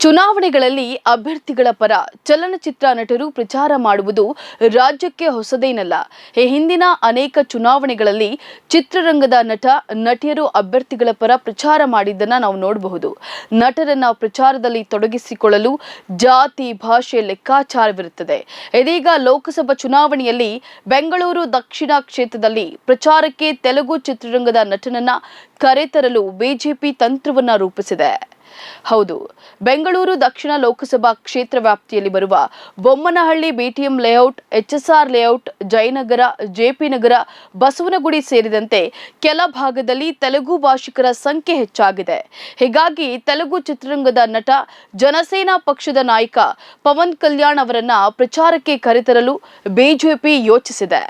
ಚುನಾವಣೆಗಳಲ್ಲಿ ಅಭ್ಯರ್ಥಿಗಳ ಪರ ಚಲನಚಿತ್ರ ನಟರು ಪ್ರಚಾರ ಮಾಡುವುದು ರಾಜ್ಯಕ್ಕೆ ಹೊಸದೇನಲ್ಲ. ಈ ಹಿಂದಿನ ಅನೇಕ ಚುನಾವಣೆಗಳಲ್ಲಿ ಚಿತ್ರರಂಗದ ನಟ, ನಟಿಯರು ಅಭ್ಯರ್ಥಿಗಳ ಪರ ಪ್ರಚಾರ ಮಾಡಿದ್ದನ್ನು ನಾವು ನೋಡಬಹುದು. ನಟರನ್ನ ಪ್ರಚಾರದಲ್ಲಿ ತೊಡಗಿಸಿಕೊಳ್ಳಲು ಜಾತಿ, ಭಾಷೆ, ಲೆಕ್ಕಾಚಾರವಿರುತ್ತದೆ. ಇದೀಗ ಲೋಕಸಭಾ ಚುನಾವಣೆಯಲ್ಲಿ ಬೆಂಗಳೂರು ದಕ್ಷಿಣ ಕ್ಷೇತ್ರದಲ್ಲಿ ಪ್ರಚಾರಕ್ಕೆ ತೆಲುಗು ಚಿತ್ರರಂಗದ ನಟನನ್ನ ಕರೆತರಲು ಬಿಜೆಪಿ ತಂತ್ರವನ್ನ ರೂಪಿಸಿದೆ. ಹೌದು, ಬೆಂಗಳೂರು ದಕ್ಷಿಣ ಲೋಕಸಭಾ ಕ್ಷೇತ್ರ ವ್ಯಾಪ್ತಿಯಲ್ಲಿ ಬರುವ Bommanahalli BTM layout, HSR layout, Jayanagar, JP Nagar, Basavanagudi ಸೇರಿದಂತೆ ಕೆಲ ಭಾಗದಲ್ಲಿ ತೆಲುಗು ಭಾಷಿಕರ ಸಂಖ್ಯೆ ಹೆಚ್ಚಾಗಿದೆ. ಹೀಗಾಗಿ ತೆಲುಗು ಚಿತ್ರರಂಗದ ನಟ, ಜನಸೇನಾ ಪಕ್ಷದ ನಾಯಕ ಪವನ್ ಕಲ್ಯಾಣ್ ಅವರನ್ನ ಪ್ರಚಾರಕ್ಕೆ ಕರೆತರಲು ಬಿಜೆಪಿ ಯೋಚಿಸಿದೆ.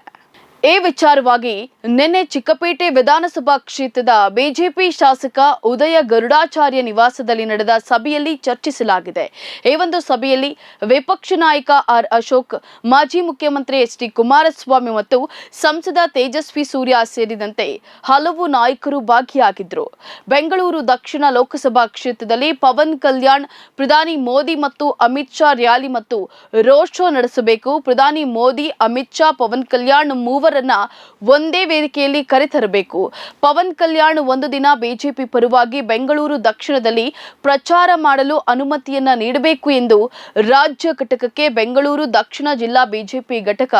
ಈ ವಿಚಾರವಾಗಿ ನಿನ್ನೆ ಚಿಕ್ಕಪೇಟೆ ವಿಧಾನಸಭಾ ಕ್ಷೇತ್ರದ ಬಿಜೆಪಿ ಶಾಸಕ ಉದಯ ಗರುಡಾಚಾರ್ಯ ನಿವಾಸದಲ್ಲಿ ನಡೆದ ಸಭೆಯಲ್ಲಿ ಚರ್ಚಿಸಲಾಗಿದೆ. ಈ ಒಂದು ಸಭೆಯಲ್ಲಿ ವಿಪಕ್ಷ ನಾಯಕ ಆರ್ ಅಶೋಕ್, ಮಾಜಿ ಮುಖ್ಯಮಂತ್ರಿ ಎಚ್ ಡಿ ಕುಮಾರಸ್ವಾಮಿ ಮತ್ತು ಸಂಸದ ತೇಜಸ್ವಿ ಸೂರ್ಯ ಸೇರಿದಂತೆ ಹಲವು ನಾಯಕರು ಭಾಗಿಯಾಗಿದ್ದರು. ಬೆಂಗಳೂರು ದಕ್ಷಿಣ ಲೋಕಸಭಾ ಕ್ಷೇತ್ರದಲ್ಲಿ ಪವನ್ ಕಲ್ಯಾಣ್, ಪ್ರಧಾನಿ ಮೋದಿ ಮತ್ತು ಅಮಿತ್ ಶಾ ರ್ಯಾಲಿ ಮತ್ತು ರೋಡ್ ಶೋ ನಡೆಸಬೇಕು. ಪ್ರಧಾನಿ ಮೋದಿ, ಅಮಿತ್ ಶಾ, ಪವನ್ ಕಲ್ಯಾಣ್ ಮೂವರನ್ನ ಒಂದೇ ವೇದಿಕೆಯಲ್ಲಿ ಕರೆತರಬೇಕು. ಪವನ್ ಕಲ್ಯಾಣ್ ಒಂದು ದಿನ ಬಿಜೆಪಿ ಪರವಾಗಿ ಬೆಂಗಳೂರು ದಕ್ಷಿಣದಲ್ಲಿ ಪ್ರಚಾರ ಮಾಡಲು ಅನುಮತಿಯನ್ನ ನೀಡಬೇಕು ಎಂದು ರಾಜ್ಯ ಘಟಕಕ್ಕೆ ಬೆಂಗಳೂರು ದಕ್ಷಿಣ ಜಿಲ್ಲಾ ಬಿಜೆಪಿ ಘಟಕ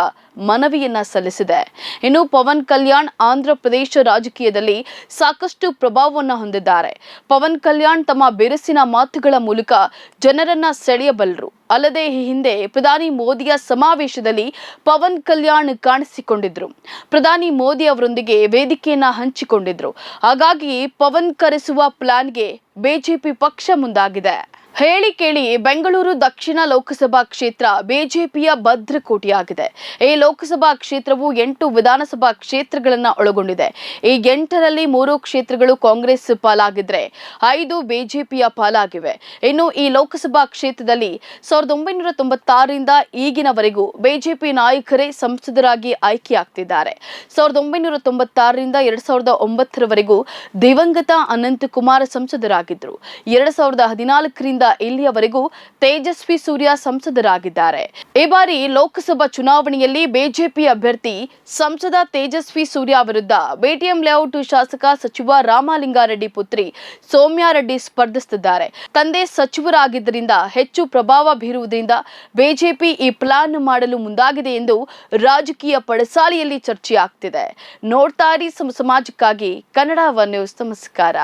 ಮನವಿಯನ್ನ ಸಲ್ಲಿಸಿದೆ. ಇನ್ನು ಪವನ್ ಕಲ್ಯಾಣ್ ಆಂಧ್ರ ಪ್ರದೇಶ ರಾಜಕೀಯದಲ್ಲಿ ಸಾಕಷ್ಟು ಪ್ರಭಾವವನ್ನು ಹೊಂದಿದ್ದಾರೆ. ಪವನ್ ಕಲ್ಯಾಣ್ ತಮ್ಮ ಬಿರುಸಿನ ಮಾತುಗಳ ಮೂಲಕ ಜನರನ್ನ ಸೆಳೆಯಬಲ್ಲರು. ಅಲ್ಲದೆ ಈ ಹಿಂದೆ ಪ್ರಧಾನಿ ಮೋದಿಯ ಸಮಾವೇಶದಲ್ಲಿ ಪವನ್ ಕಲ್ಯಾಣ್ ಕಾಣಿಸಿಕೊಂಡಿದ್ರು. ಪ್ರಧಾನಿ ಮೋದಿ ಅವರೊಂದಿಗೆ ವೇದಿಕೆಯನ್ನ ಹಂಚಿಕೊಂಡಿದ್ರು. ಹಾಗಾಗಿ ಪವನ್ ಕರೆಸುವ ಪ್ಲಾನ್ಗೆ ಬಿಜೆಪಿ ಪಕ್ಷ ಮುಂದಾಗಿದೆ. ಹೇಳಿ ಕೇಳಿ, ಬೆಂಗಳೂರು ದಕ್ಷಿಣ ಲೋಕಸಭಾ ಕ್ಷೇತ್ರ ಬಿಜೆಪಿಯ ಭದ್ರಕೋಟಿಯಾಗಿದೆ. ಈ ಲೋಕಸಭಾ ಕ್ಷೇತ್ರವು ಎಂಟು ವಿಧಾನಸಭಾ ಕ್ಷೇತ್ರಗಳನ್ನ ಒಳಗೊಂಡಿದೆ. ಈ ಎಂಟರಲ್ಲಿ ಮೂರು ಕ್ಷೇತ್ರಗಳು ಕಾಂಗ್ರೆಸ್ ಪಾಲಾಗಿದ್ರೆ ಐದು ಬಿಜೆಪಿಯ ಪಾಲಾಗಿವೆ. ಇನ್ನು ಈ ಲೋಕಸಭಾ ಕ್ಷೇತ್ರದಲ್ಲಿ ಸಾವಿರದ ಒಂಬೈನೂರ ತೊಂಬತ್ತಾರರಿಂದ ಈಗಿನವರೆಗೂ ಬಿಜೆಪಿ ನಾಯಕರೇ ಸಂಸದರಾಗಿ ಆಯ್ಕೆಯಾಗ್ತಿದ್ದಾರೆ. ಸಾವಿರದ ಒಂಬೈನೂರ ತೊಂಬತ್ತಾರರಿಂದ ಎರಡ್ ಸಾವಿರದ ಒಂಬತ್ತರವರೆಗೂ ದಿವಂಗತ ಅನಂತಕುಮಾರ್ ಸಂಸದರಾಗಿದ್ದರು ಎರಡ್ ಸಾವಿರದ ಹದಿನಾಲ್ಕರಿಂದ ಇಲ್ಲಿಯವರೆಗೂ ತೇಜಸ್ವಿ ಸೂರ್ಯ ಸಂಸದರಾಗಿದ್ದಾರೆ. ಈ ಬಾರಿ ಲೋಕಸಭಾ ಚುನಾವಣೆಯಲ್ಲಿ ಬಿಜೆಪಿ ಅಭ್ಯರ್ಥಿ ಸಂಸದ ತೇಜಸ್ವಿ ಸೂರ್ಯ ವಿರುದ್ಧ ಬಿಟಿಎಂ ಲೇಔಟ್ ಶಾಸಕ ಸಚಿವ ರಾಮಲಿಂಗಾರೆಡ್ಡಿ ಪುತ್ರಿ ಸೌಮ್ಯಾರೆಡ್ಡಿ ಸ್ಪರ್ಧಿಸುತ್ತಿದ್ದಾರೆ. ತಂದೆ ಸಚಿವರಾಗಿದ್ದರಿಂದ ಹೆಚ್ಚು ಪ್ರಭಾವ ಬೀರುವುದರಿಂದ ಬಿಜೆಪಿ ಈ ಪ್ಲಾನ್ ಮಾಡಲು ಮುಂದಾಗಿದೆ ಎಂದು ರಾಜಕೀಯ ಪಡಸಾಲೆಯಲ್ಲಿ ಚರ್ಚೆಯಾಗ್ತಿದೆ. ನೋಡ್ತಾರಿ ಸಮ, ಸಮಾಜಕ್ಕಾಗಿ ಕನ್ನಡ ಒನ್ ನ್ಯೂಸ್ ನಮಸ್ಕಾರ.